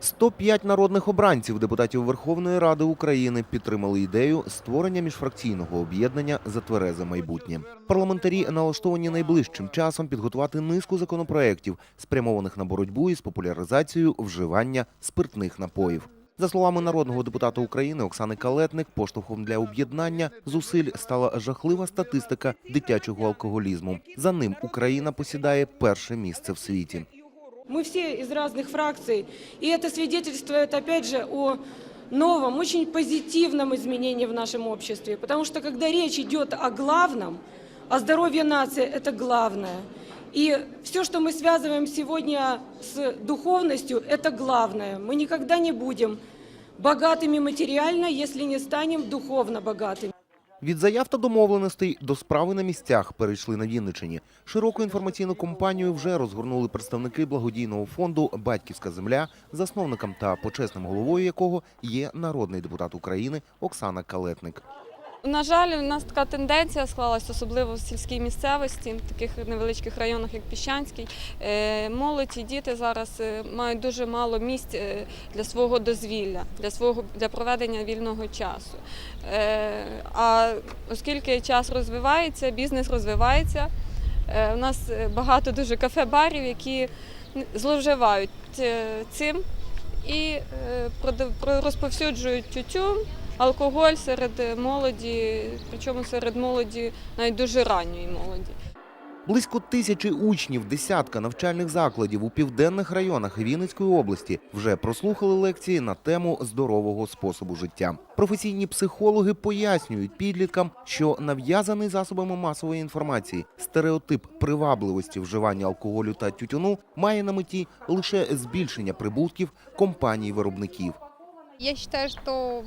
105 народних обранців депутатів Верховної Ради України підтримали ідею створення міжфракційного об'єднання за тверезе майбутнє. Парламентарі налаштовані найближчим часом підготувати низку законопроєктів, спрямованих на боротьбу із популяризацією вживання спиртних напоїв. За словами народного депутата України Оксани Калетник, поштовхом для об'єднання зусиль стала жахлива статистика дитячого алкоголізму. За ним Україна посідає перше місце в світі. Мы все из разных фракций, и это свидетельствует, опять же, о новом, очень позитивном изменении в нашем обществе. Потому что когда речь идет о главном, о здоровье нации, это главное. И все, что мы связываем сегодня с духовностью, это главное. Мы никогда не будем богатыми материально, если не станем духовно богатыми. Від заяв та домовленостей до справи на місцях перейшли на Вінничині. Широку інформаційну кампанію вже розгорнули представники благодійного фонду Батьківська земля, засновником та почесним головою якого є народний депутат України Оксана Калетник. На жаль, у нас така тенденція склалась, особливо в сільській місцевості, в таких невеличких районах, як Піщанський. Е, Молодь і діти зараз е, мають дуже мало місць е, для свого дозвілля, для свого для проведення вільного часу. А оскільки час розвивається, бізнес розвивається, у нас багато дуже кафе-барів, які зловживають цим і розповсюджують тютюн, алкоголь серед молоді, причому серед молоді, навіть дуже ранньої молоді. Близько тисячі учнів, десятка навчальних закладів у південних районах Вінницької області вже прослухали лекції на тему здорового способу життя. Професійні психологи пояснюють підліткам, що нав'язаний засобами масової інформації стереотип привабливості вживання алкоголю та тютюну має на меті лише збільшення прибутків компаній-виробників. Я считаю, что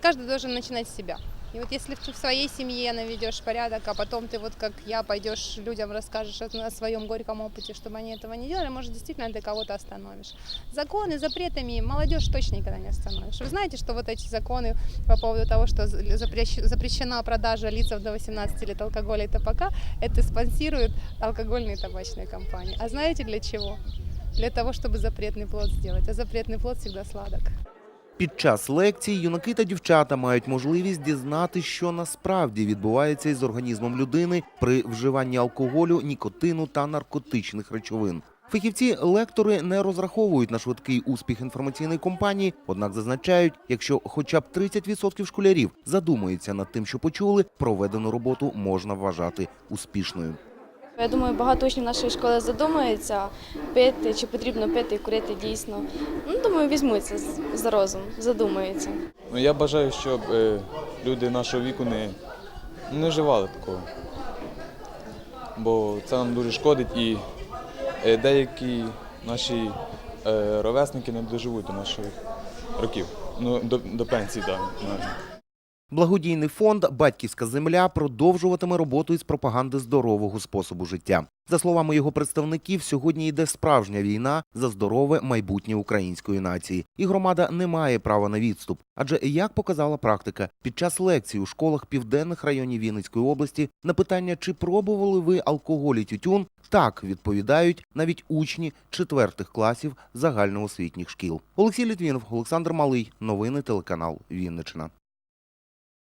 каждый должен начинать с себя. И вот если в в своей семье наведешь порядок, а потом ты вот как я пойдешь людям расскажешь о своем горьком опыте, чтобы они этого не делали, может действительно ты кого-то остановишь. Законы запретами молодежь точно никогда не остановишь. Вы знаете, что вот эти законы по поводу того, что запрещена продажа лицам до 18 лет алкоголя и табака, это спонсируют алкогольные и табачные компании. А знаете для чего? Для того, чтобы запретный плод сделать. А запретный плод всегда сладок. Під час лекцій юнаки та дівчата мають можливість дізнати, що насправді відбувається із організмом людини при вживанні алкоголю, нікотину та наркотичних речовин. Фахівці-лектори не розраховують на швидкий успіх інформаційної кампанії, однак зазначають, якщо хоча б 30% школярів задумуються над тим, що почули, проведену роботу можна вважати успішною. Я думаю, багато учнів нашої школи задумаються, пити, чи потрібно пити і курити дійсно. Ну, думаю, візьмуться за розум, задумаються. Ну, я бажаю, щоб е, люди нашого віку не, не вживали такого. Бо це нам дуже шкодить і е, деякі наші е, ровесники не доживуть до наших років. Ну, до, до пенсії, так. навіть. Благодійний фонд Батьківська земля продовжуватиме роботу із пропаганди здорового способу життя. За словами його представників, сьогодні йде справжня війна за здорове майбутнє української нації, і громада не має права на відступ. Адже як показала практика, під час лекцій у школах південних районів Вінницької області на питання, чи пробували ви алкоголь і тютюн, так відповідають навіть учні четвертих класів загальноосвітніх шкіл. Олексій Літвінов, Олександр Малий. Новини телеканал Вінниччина.